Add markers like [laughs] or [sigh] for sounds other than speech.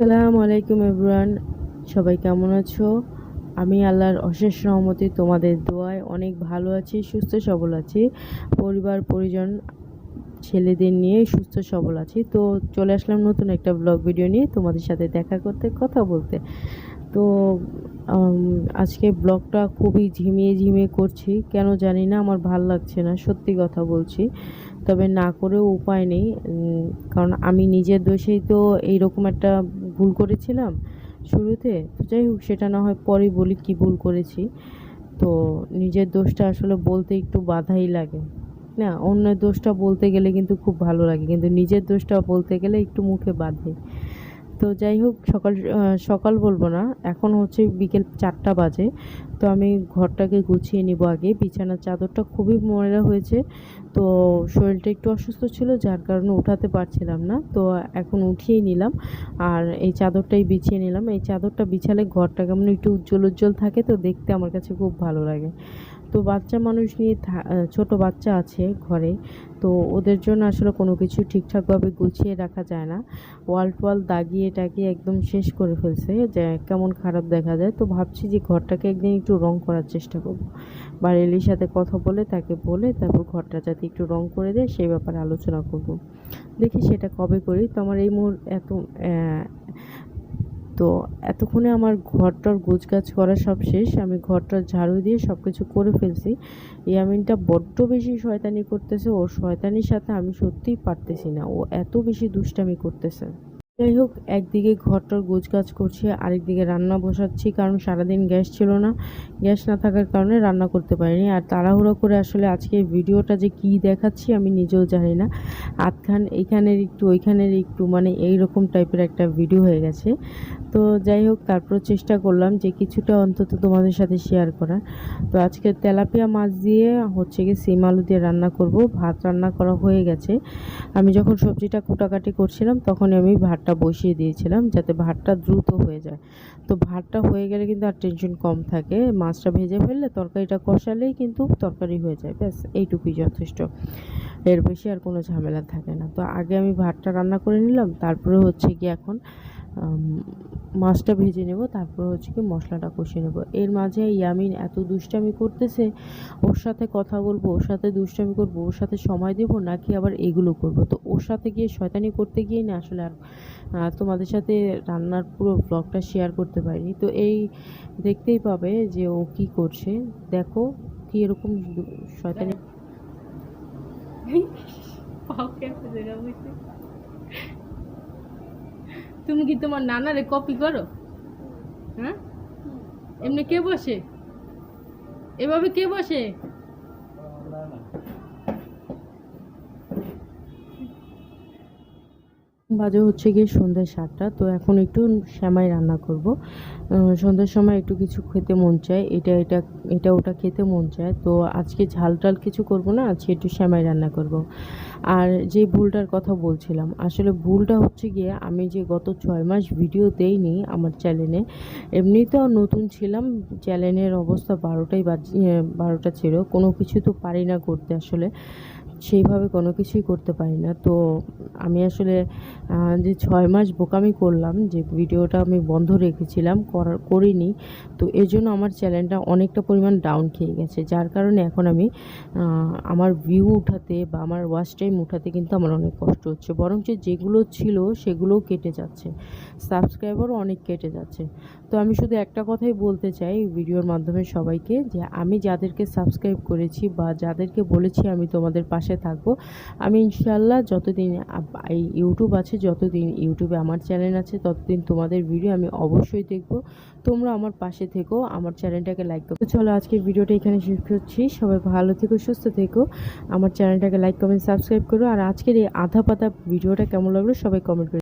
আসসালামু আলাইকুম এভরিওয়ান, সবাই কেমন আছো? আমি আল্লাহর অশেষ রহমতে তোমাদের দোয়ায় অনেক ভালো আছি, সুস্থ সবল আছি। পরিবার, পরিজন, ছেলেদের নিয়ে সুস্থ সবল আছি। তো চলে আসলাম নতুন একটা ব্লগ ভিডিও নিয়ে তোমাদের সাথে দেখা করতে, কথা বলতে। তো আজকে ব্লগটা খুবই ঝিমিয়ে ঝিমিয়ে করছি, কেন জানি না, আমার ভালো লাগছে না, সত্যি কথা বলছি। তবে না করেও উপায় নেই কারণ আমি নিজের দোষেই তো এইরকম একটা ভুল করেছিলাম শুরুতে, তো যাই হোক, সেটা না হয় পরে বলি কি ভুল করেছি। তো নিজের দোষটা আসলে বলতে একটু বাধাই লাগে। না, অন্যের দোষটা বলতে গেলে কিন্তু খুব ভালো লাগে, কিন্তু নিজের দোষটা বলতে গেলে একটু মুখে বাধে। তো যাই হোক, সকাল সকাল বলব না, এখন হচ্ছে বিকেল চারটা বাজে। তো আমি ঘরটাকে গুছিয়ে নিব আগে। বিছানার চাদরটা খুবই ময়লা হয়েছে, তো শরীরটা একটু অসুস্থ ছিল, যার কারণে উঠাতে পারছিলাম না। তো এখন উঠিয়ে নিলাম, আর এই চাদরটাই বিছিয়ে নিলাম। এই চাদরটা বিছালে ঘরটা কেমন একটু উজ্জ্বল উজ্জ্বল থাকে, তো দেখতে আমার কাছে খুব ভালো লাগে। তো বাচ্চা মানুষ নিয়ে ছোট বাচ্চা আছে ঘরে, তো ওদের জন্য আসলে কোনো কিছু ঠিকঠাকভাবে গুছিয়ে রাখা যায় না। ওয়াল টোয়াল দাগিয়ে টাগিয়ে একদম শেষ করে ফেলছে, যে কেমন খারাপ দেখা যায়। তো ভাবছি যে ঘরটাকে একদিন একটু রং করার চেষ্টা করব। বাড়ির সাথে কথা বলে তাকে বলে তারপর ঘরটা যাতে একটু রং করে দেয় সেই ব্যাপারে আলোচনা করব। দেখি সেটা কবে করি। তো আমার এই মুহূর্তে এত তো এতক্ষণে আমার ঘরটার গোছগাছ করা সব শেষ, আমি ঘরটার ঝাড়ু দিয়ে সব কিছু করে ফেলছি। ইয়ামিনটা বড্ড বেশি শয়তানি করতেছে, ওর শয়তানির সাথে আমি সত্যিই পারতেছি না, ও এত বেশি দুষ্টামি করতেছে। যাই হোক, একদিকে ঘরটার গোছগাছ করছি, আরেকদিকে রান্না বসাচ্ছি, কারণ সারাদিন গ্যাস ছিল না। গ্যাস না থাকার কারণে রান্না করতে পারিনি। আর তাড়াহুড়ো করে আসলে আজকে ভিডিওটা যে কী দেখাচ্ছি আমি নিজেও জানি না। আধখান এইখানের একটু, ওইখানের একটু মানে এই রকম টাইপের একটা ভিডিও হয়ে গেছে। তো যাই হোক তারপর চেষ্টা করলাম যে কিছুটা অন্তত তোমাদের সাথে শেয়ার করার। তো আজকে তেলাপিয়া মাছ দিয়ে হচ্ছে গিয়ে সিম আলু দিয়ে রান্না করব। ভাত রান্না করা হয়ে গেছে। আমি যখন সবজিটা কুটাকাটি করছিলাম তখন আমি ভাতটা বসিয়ে দিয়েছিলাম যাতে ভাতটা দ্রুত হয়ে যায়। তো ভাতটা হয়ে গেলে কিন্তু আর টেনশন কম থাকে। মাছটা ভেজে ফেললে তরকারিটা কষালেই কিন্তু তরকারি হয়ে যায়। ব্যাস, এইটুকুই যথেষ্ট। এর বেশি আর কোনো ঝামেলা থাকে না। তো আগে আমি ভাতটা রান্না করে নিলাম, তারপরে হচ্ছে কি এখন মাছটা ভেজে নেব, তারপর হচ্ছে কি মশলাটা কষিয়ে নেব। এর মাঝে ইয়ামিন এত দুষ্টামি করতেছে, ওর সাথে কথা বলব, ওর সাথে দুষ্টামি করব, ওর সাথে সময় দেব নাকি আবার এগুলো করব? তো ওর সাথে গিয়ে শয়তানি করতে গিয়ে না আসলে আর তোমাদের সাথে রান্নার পুরো ব্লগটা শেয়ার করতে পারিনি। তো এই দেখতেই পাবে যে ও কি করছে। দেখো কি এরকম শয়তানি [laughs] তুমি কি তোমার নানারে কপি করো? হ্যাঁ? এমনি কে বসে? এভাবে কে বসে? বাজে হচ্ছে গিয়ে সন্ধ্যা সাতটা, তো এখন একটু শ্যামাই রান্না করব। সন্ধ্যার সময় একটু কিছু খেতে মন চায়, এটা এটা এটা ওটা খেতে মন চায়, তো আজকে ঝাল টাল কিছু করব না, আজকে একটু শ্যামাই রান্না করব। আর যে ভুলটার কথা বলছিলাম, আসলে ভুলটা হচ্ছে গিয়ে আমি যে গত ছয় মাস ভিডিও দেইনি আমার চ্যানেলে এমনি তো নতুন ছিলাম চ্যানেলের অবস্থা বারোটাই বাজ, বারোটা ছিল, কোনো কিছু তো পারি না করতে আসলে। সেইভাবে কোনো কিছুই করতে পারি না। তো আমি আসলে যে ছয় মাস বোকামি করলাম, যে ভিডিওটা আমি বন্ধ রেখেছিলাম করার করিনি, তো এর জন্য আমার চ্যানেলটা অনেকটা পরিমাণ ডাউন খেয়ে গেছে। যার কারণে এখন আমি আমার ভিউ উঠাতে বা আমার ওয়াচ টাইম উঠাতে কিন্তু আমার অনেক কষ্ট হচ্ছে। বরঞ্চ যেগুলো ছিল সেগুলোও কেটে যাচ্ছে। সাবস্ক্রাইবারও অনেক কেটে যাচ্ছে। তো আমি শুধু একটা কথাই বলতে চাই ভিডিওর মাধ্যমে সবাইকে, যে আমি যাদেরকে সাবস্ক্রাইব করেছি বা যাদেরকে বলেছি আমি তোমাদের পাশে থাকব। আমি ইনশাল্লাহ যতদিন এই ইউটিউব আছে, যতদিন ইউটিউবে আমার চ্যানেল আছে, ততদিন তোমাদের ভিডিও আমি অবশ্যই দেখব। তোমরা আমার পাশে থেকো, আমার চ্যানেলটাকে লাইক করো। চলো আজকের ভিডিওটা এখানে শেষ করছি। সবাই ভালো থেকো, সুস্থ থেকো। আমার চ্যানেলটাকে লাইক, কমেন্ট, সাবস্ক্রাইব করো। আর আজকের এই আধা পাতা ভিডিওটা কেমন লাগল সবাই কমেন্ট